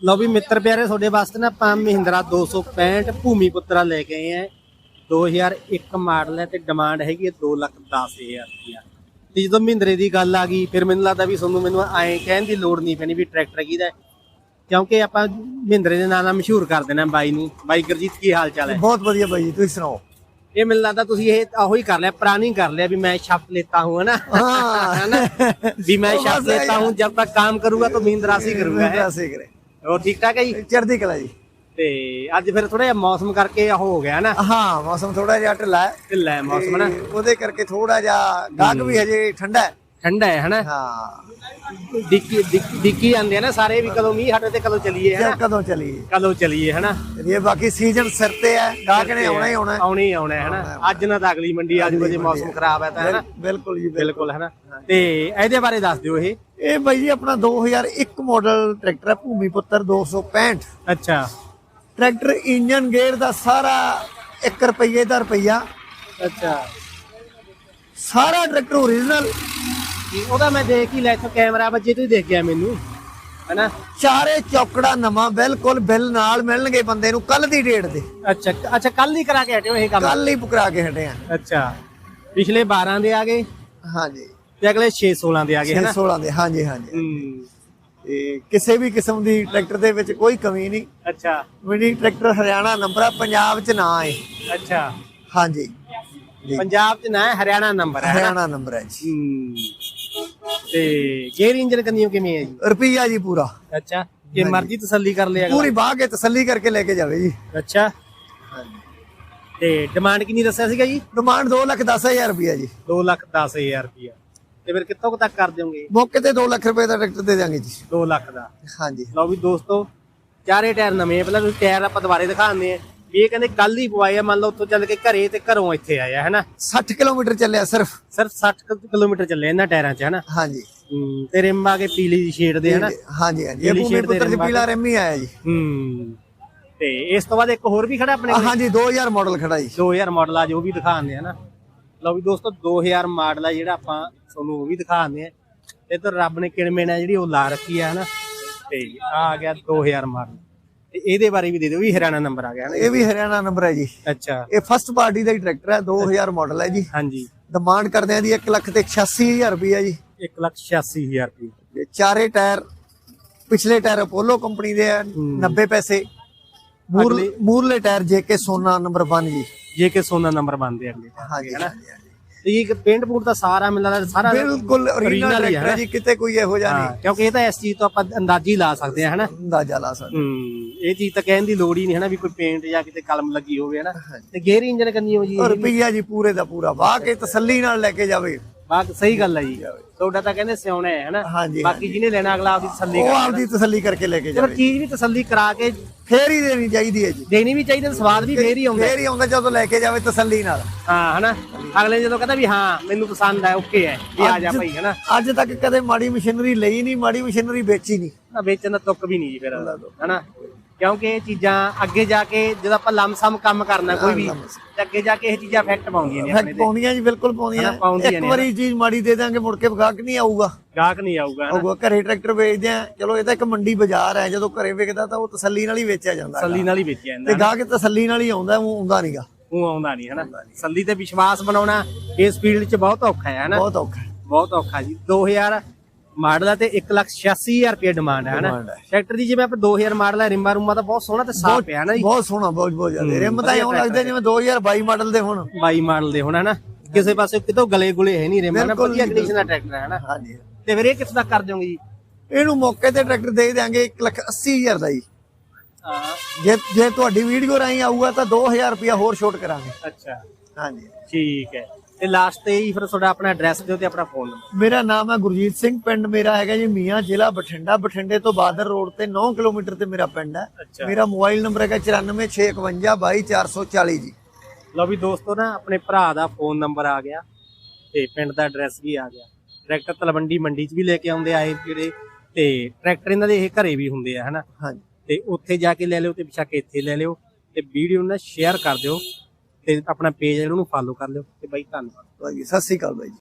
ਲਓ ਵੀ ਮਿੱਤਰ ਪਿਆਰੇ ਤੁਹਾਡੇ ਵਾਸਤੇ ਨਾ ਆਪਾਂ ਮਹਿੰਦਰਾ 265 ਭੂਮੀ ਪੁੱਤਰਾ ਲੈ ਕੇ ਆਏ ਆ। 2001 ਮਾਡਲ ਹੈ ਤੇ ਡਿਮਾਂਡ ਹੈਗੀ ਹੈ 2 ਲੱਖ ਤੇ ਜਦੋਂ ਮਹਿੰਦਰੇ ਦੀ ਗੱਲ ਆ ਗਈ ਫਿਰ ਮੈਨੂੰ ਲੱਗਦਾ ਵੀ ਤੁਹਾਨੂੰ ਮੈਨੂੰ ਐਂ ਕਹਿਣ ਦੀ ਲੋੜ ਨਹੀਂ ਪੈਣੀ ਵੀ ਟਰੈਕਟਰ ਕਿਹਦਾ ਕਿਉਂਕਿ ਆਪਾਂ ਮਹਿੰਦਰੇ ਦੇ ਨਾਂ ਨਾਲ ਮਸ਼ਹੂਰ ਕਰ ਦੇਣਾ ਬਾਈ ਨੂੰ। ਬਾਈ ਗੁਰਜੀਤ ਕੀ ਹਾਲ ਚਾਲ ਹੈ? ਬਹੁਤ ਵਧੀਆ ਬਾਈ ਜੀ ਤੁਸੀਂ ਸੁਣਾਓ? ਇਹ ਮੈਨੂੰ ਲੱਗਦਾ ਤੁਸੀਂ ਇਹ ਆਹੋ ਹੀ ਕਰ ਲਿਆ ਪ੍ਰਾਣੀ ਕਰ ਲਿਆ ਵੀ ਮੈਂ ਸ਼ਬਦ ਲੇਤਾ ਹੂੰ ਹਨਾ? ਹਾਂ। ਵੀ ਮੈਂ ਸ਼ਬਦ ਲੇਤਾ ਹੂੰ ਜਦ ਤੱਕ ਕੰਮ ਕਰੂਗਾ ਤਾਂ ਮਹਿੰਦਰਾ ਸੀ ਕਰੂਗਾ ਮਹਿੰਦਰਾ ਸੀ ਕਰੇ। ਹੋਰ ਠੀਕ ਠਾਕ ਹੈ ਜੀ? ਚੜ੍ਹਦੀ ਕਲਾ ਜੀ। ਤੇ ਅੱਜ ਫਿਰ ਥੋੜਾ ਜਿਹਾ ਮੌਸਮ ਕਰਕੇ ਹੋ ਗਿਆ ਨਾ। ਹਾਂ ਮੌਸਮ ਥੋੜਾ ਜਿਹਾ ਢਿੱਲਾ ਹੈ। ਢਿੱਲਾ ਹੈ ਮੌਸਮ ਨਾ? ਉਹਦੇ ਕਰਕੇ ਥੋੜਾ ਜਿਹਾ ਗਾਹਕ ਵੀ ਹਜੇ ਠੰਡਾ ਹੈ। ਠੰਡਾ ਹੈ ਹਨਾ? ਹਾਂ। ਡਿੱਕੀ ਜਾਂਦੇ ਆ ਨਾ ਸਾਰੇ ਵੀ ਕਦੋਂ ਮੀਂਹ ਹਟੇ ਤੇ ਕਦੋਂ ਚਲੀਏ ਹੈ ਕਦੋਂ ਚਲੀਏ। ਕਦੋਂ ਚਲੀਏ ਹਨਾ? ਇਹ ਬਾਕੀ ਸੀਜ਼ਨ ਸਿਰ ਤੇ ਹੈ ਗਾਹਕ ਨੇ ਆਉਣਾ ਹੀ ਆਉਣਾ ਆਉਣਾ ਆਉਣਾ ਹੈ ਹਨਾ? ਅੱਜ ਨਾ ਅਗਲੀ ਮੰਡੀ ਆ ਜੇ ਮੌਸਮ ਖਰਾਬ ਹੈ ਤਾਂ ਹਨਾ ਬਿਲਕੁਲ ਜੀ ਬਿਲਕੁਲ। ਹਨਾ ਤੇ ਇਹਦੇ ਬਾਰੇ ਦੱਸ ਦਿਓ ਇਹ। ਇਹ ਬਾਈ ਜੀ ਆਪਣਾ 2001 ਮਾਡਲ ਟਰੈਕਟਰ ਹੈ ਭੂਮੀ ਪੁੱਤਰ 265 ਅੱਛਾ। ਟਰੈਕਟਰ ਇੰਜਨ ਗੇਅਰ ਦਾ ਸਾਰਾ 1 ਰੁਪਏ ਦਾ ਰੁਪਈਆ। ਅੱਛਾ। ਸਾਰਾ ਟਰੈਕਟਰ ਓਰੀਜਨਲ ਉਹਦਾ ਮੈਂ ਦੇਖ ਹੀ ਲੈ ਇੱਥੋਂ ਕੈਮਰਾ ਵੱਜੇ ਤੋਂ ਦੇਖ ਗਿਆ ਮੈਨੂੰ। ਹਨਾ? ਚਾਰੇ ਚੌਕੜਾ ਨਵਾਂ ਬਿਲਕੁਲ ਬਿੱਲ ਨਾਲ ਮਿਲਣਗੇ ਬੰਦੇ ਨੂੰ ਕੱਲ ਦੀ ਡੇਟ ਦੇ। ਅੱਛਾ ਅੱਛਾ ਕੱਲ ਹੀ ਕਰਾ ਕੇ ਹਟਿਓ ਇਹ ਕੰਮ। ਕੱਲ ਹੀ ਪੁਕਰਾ ਕੇ ਹਟੇ ਆ। ਅੱਛਾ। ਪਿਛਲੇ 12 ਦੇ ਆ ਗਏ। ਹਾਂਜੀ। ਤੇ ਅਗਲੇ 6 16 ਦੇ ਆ ਗਏ ਹਨਾ? 16 ਦੇ ਹਾਂਜੀ ਹਾਂਜੀ। ਹੂੰ। ਤੇ ਕਿਸੇ ਵੀ ਕਿਸਮ ਦੀ ਟਰੈਕਟਰ ਦੇ ਵਿੱਚ ਕੋਈ ਕਮੀ ਨਹੀਂ। ਅੱਛਾ। ਮਿਨੀ ਟਰੈਕਟਰ ਹਰਿਆਣਾ ਨੰਬਰ ਆ ਪੰਜਾਬ 'ਚ ਨਾ ਹੈ ਅੱਛਾ। ਹਾਂਜੀ। ਪੰਜਾਬ ਚ ਨਾ ਹੈ ਹਰਿਆਣਾ ਨੰਬਰ ਹੈ? ਹਰਿਆਣਾ ਨੰਬਰ ਹੈ ਜੀ। ਤੇ ਗੇਅਰ ਇੰਜਨ ਕੰਨੀਓ ਕਿਵੇਂ ਹੈ ਜੀ? ਰੁਪਈਆ ਜੀ ਪੂਰਾ। ਅੱਛਾ। ਜੇ ਮਰਜ਼ੀ ਤਸੱਲੀ ਕਰ ਲਿਆ ਪੂਰੀ ਬਾਹ ਕੇ ਤਸੱਲੀ ਕਰਕੇ ਲੈ ਕੇ ਜਾਵੇ ਜੀ। ਅੱਛਾ। ਤੇ ਡਿਮਾਂਡ ਕਿੰਨੀ ਦੱਸਿਆ ਸੀਗਾ ਜੀ? ਡਿਮਾਂਡ 2 ਲੱਖ 10000 ਰੁਪਈਆ ਜੀ। 2 ਲੱਖ 10000 ਰੁਪਇਆ ਤੇ ਫਿਰ ਕਿੱਥੋਂ ਕੁ ਤੱਕ ਕਰ ਦਿਓਗੇ? ਮੌਕੇ ਤੇ 2 ਲੱਖ ਰੁਪਏ ਦਾ ਟਰੈਕਟਰ ਦੇ ਦਾਂਗੇ ਜੀ। 2 ਲੱਖ ਦਾ? ਹਾਂਜੀ। ਲਓ ਵੀ ਦੋਸਤੋ ਚਾਰੇ ਟਾਇਰ ਨਵੇਂ ਆ। ਪਹਿਲਾਂ ਤੁਸੀਂ ਟਾਇਰ ਆਪਾਂ ਦੁਬਾਰੇ ਦਿਖਾਉਂਦੇ ਆ। ਵੀ ਇਹ ਕਹਿੰਦੇ ਕੱਲ ਹੀ ਪਵਾਏ ਆ ਮੰਨ ਲਓ ਉੱਥੋਂ ਚੱਲ ਕੇ ਘਰੇ ਤੇ ਘਰੋਂ ਇੱਥੇ ਆਇਆ ਹੈਨਾ? 60 ਕਿਲੋਮੀਟਰ ਚੱਲਿਆ ਸਿਰਫ। ਸਿਰਫ 60 ਕੁ ਕਿਲੋਮੀਟਰ ਚੱਲੇ ਇਹਨਾਂ ਟਾਇਰਾਂ 'ਚ ਹੈਨਾ? ਹਾਂਜੀ। ਹੂੰ, ਤੇ ਰਿਮ ਆ ਕੇ ਪੀਲੀ ਦੀ ਸ਼ੇਡ ਦੇ ਹੈਨਾ? ਹਾਂਜੀ ਹਾਂਜੀ। ਇਹ ਭੂਮੀ ਦੇ ਪੁੱਤਰ ਆ ਪੀਲਾ ਰਿਮ ਹੀ ਆਇਆ ਜੀ। ਹੂੰ ਤੇ ਇਸ ਤੋਂ ਬਾਅਦ ਇੱਕ ਹੋਰ ਵੀ ਖੜਾ ਆਪਣੇ ਕੋਲ? ਹਾਂਜੀ 2000 ਮਾਡਲ ਖੜਾ ਜੀ। 2000 ਮਾਡਲ ਆ ਜੋ ਵੀ ਦਿਖਾਉਂਦੇ ਆ ਨਾ ਲਓ ਵੀ ਦੋਸਤੋ 2000 ਮਾਡਲ ਆ ਜਿਹੜਾ ਆਪਾਂ ਤੁਹਾਨੂੰ ਉਹ ਵੀ ਦਿਖਾਉਂਦੇ ਆ। ਤੇ ਤੇ ਰੱਬ ਨੇ ਕਿਣਮੇ ਨਾਲ ਜਿਹੜੀ ਉਹ ਲਾ ਰੱਖੀ ਆ ਹਨਾ? ਤੇ ਆ ਆ ਗਿਆ 2000 ਮਾਡਲ। ਤੇ ਇਹਦੇ ਬਾਰੇ ਵੀ ਦੇ ਦਿਓ ਵੀ ਹਰਿਆਣਾ ਨੰਬਰ ਆ ਗਿਆ ਹਨਾ ਇਹ ਵੀ ਹਰਿਆਣਾ ਨੰਬਰ ਹੈ ਜੀ। ਅੱਛਾ। ਇਹ ਫਸਟ ਪਾਰਟੀ ਦਾ ਹੀ ਟਰੈਕਟਰ ਹੈ 2000 ਮਾਡਲ ਹੈ ਜੀ। ਹਾਂਜੀ। ਡਿਮਾਂਡ ਕਰਦੇ ਆ ਦੀ 1 ਲੱਖ ਤੇ 86000 ਰੁਪਈਆ ਜੀ। 186000 ਰੁਪਏ। ਤੇ ਚਾਰੇ ਟਾਇਰ ਪਿਛਲੇ ਟਾਇਰ ਅਪੋਲੋ ਕੰਪਨੀ ਦੇ ਆ 90 ਪੈਸੇ। ਮੂਰਲੇ ਟਾਇਰ ਜੇਕੇ ਸੋਨਾ ਨੰਬਰ 1 ਜੀ। ਜੇ ਕਿ ਸੋਨਾ ਨੰਬਰ ਬਣਦੇ ਅਗਲੇ ਹਾਂਜੀ ਹੈਨਾ ਇਹ ਪੇਂਟ ਪੂਟ ਦਾ ਸਾਰਾ ਮੈਨੂੰ ਲੱਗਦਾ ਸਾਰਾ ਬਿਲਕੁਲ original ਹੀ ਜੀ ਕਿਤੇ ਕੋਈ ਇਹੋ ਜਿਹਾ ਹਾਂ, ਕਿਉਂਕਿ ਇਹ ਤਾਂ ਇਸ ਚੀਜ਼ ਤੋਂ ਆਪਾਂ ਅੰਦਾਜ਼ੀ ਲਾ ਸਕਦੇ ਹਾਂ ਹਨਾ ਨਹੀਂ ਅੰਦਾਜ਼ਾ ਲਾ ਸਕਦਾ ਹੂੰ। ਇਹ ਚੀਜ਼ ਤਾਂ ਕਹਿਣ ਦੀ ਲੋੜ ਹੀ ਨਹੀਂ ਹਨਾ ਵੀ ਕੋਈ ਪੇਂਟ ਜਾਂ ਕਿਤੇ ਕਲਮ ਲੱਗੀ ਹੋਵੇ ਹਨਾ ਤੇ ਗੇਅਰ ਇੰਜਨ ਕੰਨੀ ਹੋ ਜੀ? ਰੁਪਈਆ ਜੀ ਪੂਰੇ ਦਾ ਪੂਰਾ ਵਾਹ ਕੇ ਤਸੱਲੀ ਨਾਲ ਲੈ ਕੇ ਜਾਵੇ। ਬਾਕ ਸਹੀ ਗੱਲ ਹੈ ਜੀ। ਤੁਹਾਡਾ ਤਾਂ ਕਹਿੰਦੇ ਸਿਉਣਾ ਹੈ ਹਨਾ? ਹਾਂਜੀ ਬਾਕੀ ਜਿਹਨੇ ਲੈਣਾ ਅਗਲਾ ਆਪਦੀ ਤਸੱਲੀ ਉਹ ਆਪਦੀ ਤਸੱਲੀ ਕਰਕੇ ਲੈ ਕੇ ਚਲੋ ਜਾਵੇ। ਚੀਜ਼ ਵੀ ਤਸੱਲੀ ਕਰਾ ਕੇ ਫੇਰ ਹੀ ਦੇਣੀ ਚਾਹੀਦੀ ਹੈ ਜੀ। ਦੇਣੀ ਵੀ ਚਾਹੀਦੀ ਤੇ ਸਵਾਦ ਵੀ ਫੇਰ ਹੀ ਆਉਂਦਾ। ਫੇਰ ਹੀ ਆਉਂਦਾ ਜਦੋਂ ਲੈ ਕੇ ਜਾਵੇ ਤਸੱਲੀ ਨਾਲ। ਹਾਂ ਹਨਾ? ਅਗਲੇ ਜਦੋਂ ਕਹਿੰਦਾ ਵੀ ਹਾਂ ਮੈਨੂੰ ਪਸੰਦ ਹੈ ਓਕੇ ਹੈ ਵੀ ਆ ਜਾ ਭਾਈ ਹਨਾ? ਅੱਜ ਤੱਕ ਕਦੇ ਮਾੜੀ ਮਸ਼ੀਨਰੀ ਲਈ ਨਹੀਂ ਮਾੜੀ ਮਸ਼ੀਨਰੀ ਵੇਚੀ ਨਹੀਂ। ਤਾਂ ਵੇਚਣ ਦਾ ਤੁੱਕ ਵੀ ਨਹੀਂ ਜੀ ਫਿਰ ਹਨਾ? ਕਿਉਂਕਿ ਇਹ ਚੀਜ਼ਾਂ ਅੱਗੇ ਜਾ ਕੇ ਜਦੋਂ ਆਪਾਂ ਲਮਸਮ ਕੰਮ ਕਰਨਾ ਕੋਈ ਵੀ ਤੇ ਅੱਗੇ ਜਾ ਕੇ ਇਹ ਚੀਜ਼ਾਂ ਇਫੈਕਟ ਪਾਉਂਦੀਆਂ ਨੇ ਆਪਣੇ ਤੇ। ਪਾਉਂਦੀਆਂ ਜੀ ਬਿਲਕੁਲ ਪਾਉਂਦੀਆਂ ਹਨਾ, ਪਾਉਂਦੀਆਂ ਇੱਕ ਨੇ, ਵਾਰੀ ਚੀਜ਼ ਮਾੜੀ ਦੇ ਦਾਂਗੇ ਮੁੜ ਕੇ ਗਾਹਕ ਨਹੀਂ ਆਊਗਾ। ਗਾਹਕ ਨਹੀਂ ਆਊਗਾ ਹਨਾ। ਉਹ ਘਰੇ ਟਰੈਕਟਰ ਵੇਚਦੇ ਆ ਚਲੋ ਇਹ ਤਾਂ ਇੱਕ ਮੰਡੀ ਬਾਜ਼ਾਰ ਹੈ ਜਦੋਂ ਘਰੇ ਵਿਕਦਾ ਤਾਂ ਉਹ ਤਸੱਲੀ ਨਾਲ ਹੀ ਵੇਚਿਆ ਜਾਂਦਾ ਤਸੱਲੀ ਨਾਲ ਹੀ ਵੇਚਿਆ ਜਾਂਦਾ ਤੇ ਗਾਹਕ ਤਸੱਲੀ ਨਾਲ ਹੀ ਆਉਂਦਾ ਉਹ ਆਉਂਦਾ ਨਹੀਂਗਾ ਉਹ ਆਉਂਦਾ ਨਹੀਂ ਹਨਾ। ਤਸੱਲੀ ਤੇ ਵਿਸ਼ਵਾਸ ਬਣਾਉਣਾ ਇਸ ਫੀਲਡ 'ਚ ਬਹੁਤ ਔਖਾ ਹੈ ਹਨਾ। ਬਹੁਤ ਔਖਾ ਹੈ। ਬਹੁਤ ਔਖਾ ਜੀ। 2000 ਮਾਡਲ ਹੈ ਤੇ 186000 ਰੁਪਏ ਡਿਮਾਂਡ ਹੈ ਹਨਾ? Demand ਹੈ। ਟਰੈਕਟਰ ਦੀ ਜਿਵੇਂ ਆਪਾਂ 2000 ਮਾਡਲ ਹੈ ਰਿੰਮਾ ਰੁੰਮਾ ਤਾਂ ਬਹੁਤ ਸੋਹਣਾ ਤੇ ਸਾਫ਼ ਪਿਆ ਨਾ ਜੀ? ਬਹੁਤ ਸੋਹਣਾ ਬਹੁਤ ਬਹੁਤ ਜ਼ਿਆਦਾ। ਰਿਮ ਤਾਂ ਇਉਂ ਲੱਗਦਾ ਜਿਵੇਂ 2022 ਮਾਡਲ ਦੇ ਹੁਣ। 22 ਮਾਡਲ ਦੇ ਹੁਣ ਹਨਾ? ਕਿਸੇ ਪਾਸੇ ਕਿਤੋਂ ਗਲੇ ਗੁਲੇ ਹੈ ਨਹੀਂ ਰਿੰਮਾ ਨਾ ਬਿਲਕੁਲ ਵਧੀਆ ਕੰਡੀਸ਼ਨ ਦਾ ਟਰੈਕਟਰ ਹੈ ਹਨਾ? ਹਾਂਜੀ। ਤੇ ਫਿਰ ਇਹ ਕਿੱਥੇ ਤੱਕ ਕਰ ਦਿਓਗੇ ਜੀ? ਇਹਨੂੰ ਮੌਕੇ ਤੇ ਟਰੈਕਟਰ ਦੇ ਦਿਆਂਗੇ 1 ਲੱਖ 80 ਹਜ਼ਾਰ ਦਾ ਜੀ। ਹਾਂ। ਜੇ ਜੇ ਤੁਹਾਡੀ ਵੀਡੀਓ ਰਾਹੀਂ ਆਊਗਾ ਤਾਂ 2000 ਰੁਪਇਆ ਹੋਰ ਛੋਟ ਕਰਾਂਗੇ। ਅੱਛਾ। ਹਾਂਜੀ। ਠੀਕ ਹੈ। ਤੇ ਲਾਸਟ ਤੇ ਹੀ ਫਿਰ ਤੁਹਾਡਾ ਆਪਣਾ ਐਡਰੈਸ ਦਿਓ ਤੇ ਆਪਣਾ ਫੋਨ ਨੰਬਰ ਮੇਰਾ ਨਾਮ ਹੈ ਗੁਰਜੀਤ ਸਿੰਘ ਪਿੰਡ ਮੇਰਾ ਹੈਗਾ ਜੀ ਮੀਆਂ ਜ਼ਿਲ੍ਹਾ ਬਠਿੰਡਾ। ਬਠਿੰਡੇ ਤੋਂ ਬਾਦਰ ਰੋਡ ਤੇ 9 ਕਿਲੋਮੀਟਰ ਤੇ ਮੇਰਾ ਪਿੰਡ ਹੈ। ਮੇਰਾ ਮੋਬਾਈਲ ਨੰਬਰ ਹੈਗਾ 9465522440 ਜੀ। ਲਓ ਵੀ ਦੋਸਤੋ ਨਾ ਆਪਣੇ ਭਰਾ ਦਾ ਫੋਨ ਨੰਬਰ ਆ ਗਿਆ ਤੇ ਪਿੰਡ ਦਾ ਐਡਰੈਸ ਵੀ ਆ ਗਿਆ। ਟਰੈਕਟਰ ਤਲਵੰਡੀ ਮੰਡੀ 'ਚ ਵੀ ਲੈ ਕੇ ਆਉਂਦੇ ਆਏ ਜਿਹੜੇ ਤੇ ਟਰੈਕਟਰ ਇਹਨਾਂ ਦੇ ਇਹ ਘਰੇ ਵੀ ਹੁੰਦੇ ਆ ਹਨਾ? ਹਾਂਜੀ। ਤੇ ਉੱਥੇ ਜਾ ਕੇ ਲੈ ਲਿਓ ਤੇ ਵਿਛਾ ਕੇ ਇੱਥੇ ਲੈ ਲਿਓ ਤੇ ਵੀਡੀਓ ਨਾ ਸ਼ੇਅਰ ਕਰ ਦਿਓ। ਤੇ ਆਪਣਾ ਪੇਜ ਜਿਹੜਾ ਉਹਨੂੰ ਫਾਲੋ ਕਰ ਲਿਓ ਤੇ ਬਾਈ ਧੰਨਵਾਦ। ਭਾਈ ਸਤਿ ਸ੍ਰੀ ਅਕਾਲ ਬਾਈ ਜੀ।